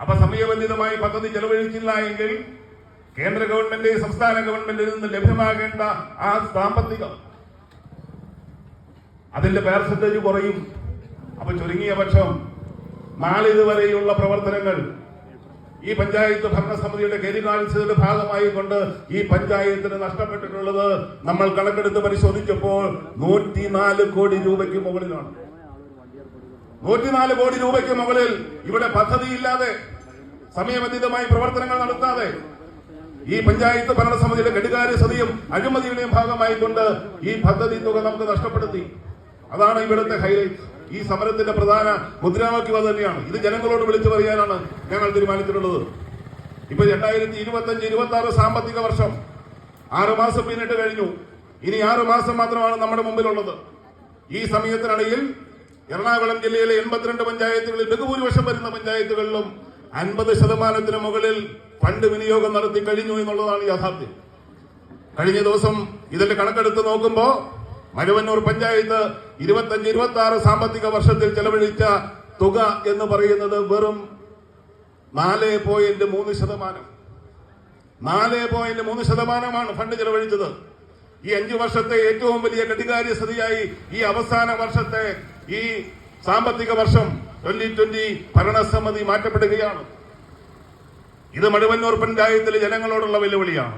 അപ്പൊ സമയബന്ധിതമായി പദ്ധതി ചെലവഴിച്ചില്ല എങ്കിൽ കേന്ദ്ര ഗവൺമെന്റ് സംസ്ഥാന ഗവൺമെന്റിൽ നിന്ന് ലഭ്യമാകേണ്ട ആ സാമ്പത്തികം അതിന്റെ പേർസെന്റേജ് കുറയും. അപ്പൊ ചുരുങ്ങിയ പക്ഷം നാളിതുവരെയുള്ള പ്രവർത്തനങ്ങൾ ഈ പഞ്ചായത്ത് ഭരണസമിതിയുടെ കരികാഴ്ചയുടെ ഭാഗമായി കൊണ്ട് ഈ പഞ്ചായത്തിന് നഷ്ടപ്പെട്ടിട്ടുള്ളത് നമ്മൾ കണക്കെടുത്ത് പരിശോധിച്ചപ്പോൾ നൂറ്റിനാല് കോടി രൂപയ്ക്ക് മുകളിലാണ്. നൂറ്റിനാല് കോടി രൂപയ്ക്ക് മുകളിൽ ഇവിടെ പദ്ധതിയില്ലാതെ സമയബന്ധിതമായി പ്രവർത്തനങ്ങൾ നടത്താതെ ഈ പഞ്ചായത്ത് ഭരണസമിതിയുടെ കെടുകാര്യസ്ഥതയും അഴിമതിയുടെയും ഭാഗമായി കൊണ്ട് ഈ പദ്ധതി തുക നമുക്ക് നഷ്ടപ്പെടുത്തി. അതാണ് ഇവിടുത്തെ ഹൈലൈറ്റ്. ഈ സമരത്തിന്റെ പ്രധാന മുദ്രാവാക്യം അത് തന്നെയാണ്. ഇത് ജനങ്ങളോട് വിളിച്ചു പറയാനാണ് ഞങ്ങൾ തീരുമാനിച്ചിട്ടുള്ളത്. ഇപ്പൊ രണ്ടായിരത്തി ഇരുപത്തി അഞ്ച് ഇരുപത്തി ആറ് സാമ്പത്തിക വർഷം ആറു മാസം പിന്നിട്ട് കഴിഞ്ഞു. ഇനി ആറു മാസം മാത്രമാണ് നമ്മുടെ മുമ്പിലുള്ളത്. ഈ സമയത്തിനിടയിൽ എറണാകുളം ജില്ലയിലെ എൺപത്തിരണ്ട് പഞ്ചായത്തുകളിൽ ബഹുഭൂരിപക്ഷം വരുന്ന പഞ്ചായത്തുകളിലും അൻപത് ശതമാനത്തിന് മുകളിൽ ഫണ്ട് വിനിയോഗം നടത്തി കഴിഞ്ഞു എന്നുള്ളതാണ് യാഥാർത്ഥ്യം. കഴിഞ്ഞ ദിവസം ഇതിന്റെ കണക്കെടുത്ത് നോക്കുമ്പോൾ മരുവന്നൂർ പഞ്ചായത്ത് ഇരുപത്തഞ്ച് ഇരുപത്തി ആറ് സാമ്പത്തിക വർഷത്തിൽ ചെലവഴിച്ച തുക എന്ന് പറയുന്നത് വെറും നാല് പോയിന്റ് മൂന്ന് ശതമാനം. നാല് പോയിന്റ് മൂന്ന് ശതമാനമാണ് ഫണ്ട് ചെലവഴിച്ചത്. ഈ അഞ്ചു വർഷത്തെ ഏറ്റവും വലിയ കെട്ടികാര്യസ്ഥതയായി ഈ അവസാന വർഷത്തെ ഈ സാമ്പത്തിക വർഷം ട്വന്റി ട്വന്റി ഭരണസമിതി മാറ്റപ്പെടുകയാണ്. ഇത് മഴുവന്നൂർ പഞ്ചായത്തിലെ ജനങ്ങളോടുള്ള വെല്ലുവിളിയാണ്.